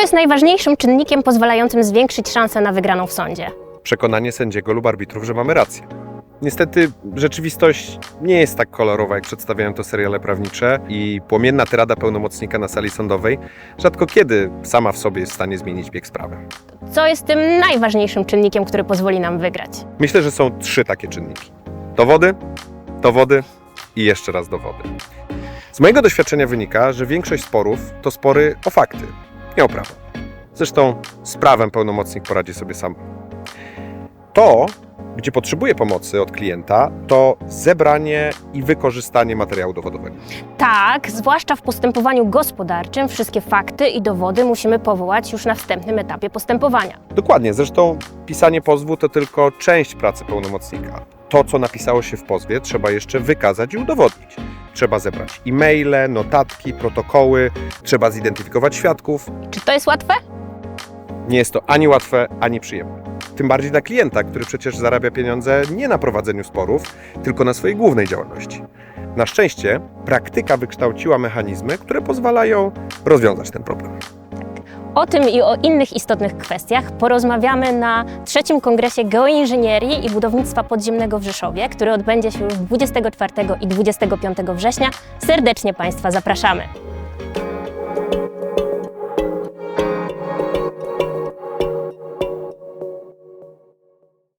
jest najważniejszym czynnikiem pozwalającym zwiększyć szanse na wygraną w sądzie? Przekonanie sędziego lub arbitrów, że mamy rację. Niestety rzeczywistość nie jest tak kolorowa, jak przedstawiają to seriale prawnicze i płomienna tyrada pełnomocnika na sali sądowej rzadko kiedy sama w sobie jest w stanie zmienić bieg sprawy. Co jest tym najważniejszym czynnikiem, który pozwoli nam wygrać? Myślę, że są trzy takie czynniki. Dowody, dowody i jeszcze raz dowody. Z mojego doświadczenia wynika, że większość sporów to spory o fakty, o prawo. Zresztą z prawem pełnomocnik poradzi sobie sam. To, gdzie potrzebuje pomocy od klienta, to zebranie i wykorzystanie materiału dowodowego. Tak, zwłaszcza w postępowaniu gospodarczym, wszystkie fakty i dowody musimy powołać już na wstępnym etapie postępowania. Dokładnie, zresztą pisanie pozwu to tylko część pracy pełnomocnika. To, co napisało się w pozwie, trzeba jeszcze wykazać i udowodnić. Trzeba zebrać e-maile, notatki, protokoły, trzeba zidentyfikować świadków. Czy to jest łatwe? Nie jest to ani łatwe, ani przyjemne. Tym bardziej dla klienta, który przecież zarabia pieniądze nie na prowadzeniu sporów, tylko na swojej głównej działalności. Na szczęście praktyka wykształciła mechanizmy, które pozwalają rozwiązać ten problem. O tym i o innych istotnych kwestiach porozmawiamy na trzecim kongresie geoinżynierii i budownictwa podziemnego w Rzeszowie, który odbędzie się już 24 i 25 września. Serdecznie Państwa zapraszamy.